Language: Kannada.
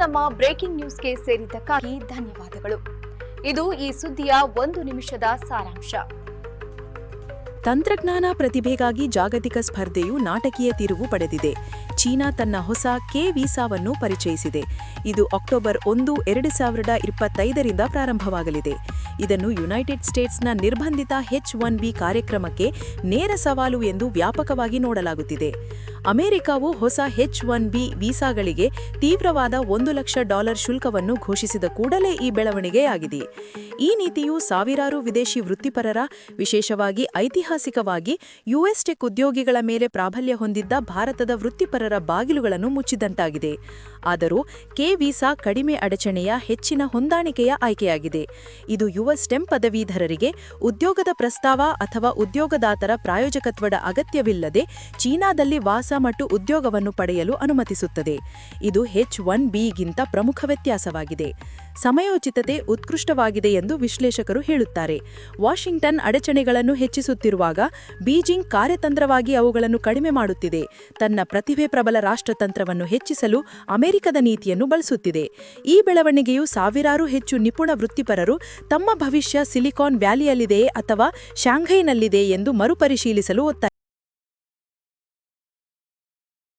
ನಮ್ಮ ಬ್ರೇಕಿಂಗ್ ನ್ಯೂಸ್ಗೆ ಸೇರಿದ್ದಕ್ಕಾಗಿ ಧನ್ಯವಾದಗಳು. ಇದು ಈ ಸುದ್ದಿಯ ಒಂದು ನಿಮಿಷದ ಸಾರಾಂಶ. ತಂತ್ರಜ್ಞಾನ ಪ್ರತಿಭೆಗಾಗಿ ಜಾಗತಿಕ ಸ್ಪರ್ಧೆಯು ನಾಟಕೀಯ ತಿರುವು ಪಡೆದಿದೆ. ಚೀನಾ ತನ್ನ ಹೊಸ ಕೆ ವೀಸಾವನ್ನು ಪರಿಚಯಿಸಿದೆ. ಇದು ಅಕ್ಟೋಬರ್ ಒಂದು, ಎರಡು ಸಾವಿರದ ಇಪ್ಪತ್ತೈದರಿಂದ ಪ್ರಾರಂಭವಾಗಲಿದೆ. ಇದನ್ನು ಯುನೈಟೆಡ್ ಸ್ಟೇಟ್ಸ್ನ ನಿರ್ಬಂಧಿತ ಹೆಚ್ ಒನ್ ಬಿ ಕಾರ್ಯಕ್ರಮಕ್ಕೆ ನೇರ ಸವಾಲು ಎಂದು ವ್ಯಾಪಕವಾಗಿ ನೋಡಲಾಗುತ್ತಿದೆ. ಅಮೆರಿಕವು ಹೊಸ ಹೆಚ್ ಒನ್ ಬಿ ವೀಸಾಗಳಿಗೆ ತೀವ್ರವಾದ ಒಂದು ಲಕ್ಷ ಡಾಲರ್ ಶುಲ್ಕವನ್ನು ಘೋಷಿಸಿದ ಕೂಡಲೇ ಈ ಬೆಳವಣಿಗೆಯಾಗಿದೆ. ಈ ನೀತಿಯು ಸಾವಿರಾರು ವಿದೇಶಿ ವೃತ್ತಿಪರರ, ವಿಶೇಷವಾಗಿ ಐತಿಹಾಸಿಕವಾಗಿ ಯುಎಸ್ ಟೆಕ್ ಉದ್ಯೋಗಿಗಳ ಮೇಲೆ ಪ್ರಾಬಲ್ಯ ಹೊಂದಿದ್ದ ಭಾರತದ ವೃತ್ತಿಪರರ ಬಾಗಿಲುಗಳನ್ನು ಮುಚ್ಚಿದಂತಾಗಿದೆ. ಆದರೂ ಕೆ ವೀಸಾ ಕಡಿಮೆ ಅಡಚಣೆಯ ಹೆಚ್ಚಿನ ಹೊಂದಾಣಿಕೆಯ ಆಯ್ಕೆಯಾಗಿದೆ. ಇದು ಯುವ ಸ್ಟೆಮ್ ಪದವೀಧರರಿಗೆ ಉದ್ಯೋಗದ ಪ್ರಸ್ತಾವ ಅಥವಾ ಉದ್ಯೋಗದಾತರ ಪ್ರಾಯೋಜಕತ್ವದ ಅಗತ್ಯವಿಲ್ಲದೆ ಚೀನಾದಲ್ಲಿ ವಾಸ ಮತ್ತು ಉದ್ಯೋಗವನ್ನು ಪಡೆಯಲು ಅನುಮತಿಸುತ್ತದೆ. ಇದು ಹೆಚ್ ಒನ್ ಬಿಗಿಂತ ಪ್ರಮುಖ ವ್ಯತ್ಯಾಸವಾಗಿದೆ. ಸಮಯೋಚಿತತೆ ಉತ್ಕೃಷ್ಟವಾಗಿದೆ ಎಂದು ವಿಶ್ಲೇಷಕರು ಹೇಳುತ್ತಾರೆ. ವಾಷಿಂಗ್ಟನ್ ಅಡಚಣೆಗಳನ್ನು ಹೆಚ್ಚಿಸುತ್ತಿರುವಾಗ ಬೀಜಿಂಗ್ ಕಾರ್ಯತಂತ್ರವಾಗಿ ಅವುಗಳನ್ನು ಕಡಿಮೆ ಮಾಡುತ್ತಿದೆ. ತನ್ನ ಪ್ರತಿಭೆ ಪ್ರಬಲ ರಾಷ್ಟ್ರತಂತ್ರವನ್ನು ಹೆಚ್ಚಿಸಲು ಅಮೆರಿಕದ ನೀತಿಯನ್ನು ಬಳಸುತ್ತಿದೆ. ಈ ಬೆಳವಣಿಗೆಯು ಸಾವಿರಾರು ಹೆಚ್ಚು ನಿಪುಣ ವೃತ್ತಿಪರರು ತಮ್ಮ ಭವಿಷ್ಯ ಸಿಲಿಕಾನ್ ವ್ಯಾಲಿಯಲ್ಲಿದೆಯೇ ಅಥವಾ ಶಾಂಘೈನಲ್ಲಿದೆ ಎಂದು ಮರುಪರಿಶೀಲಿಸಲು ಒತ್ತಾಯಿಸಿದೆ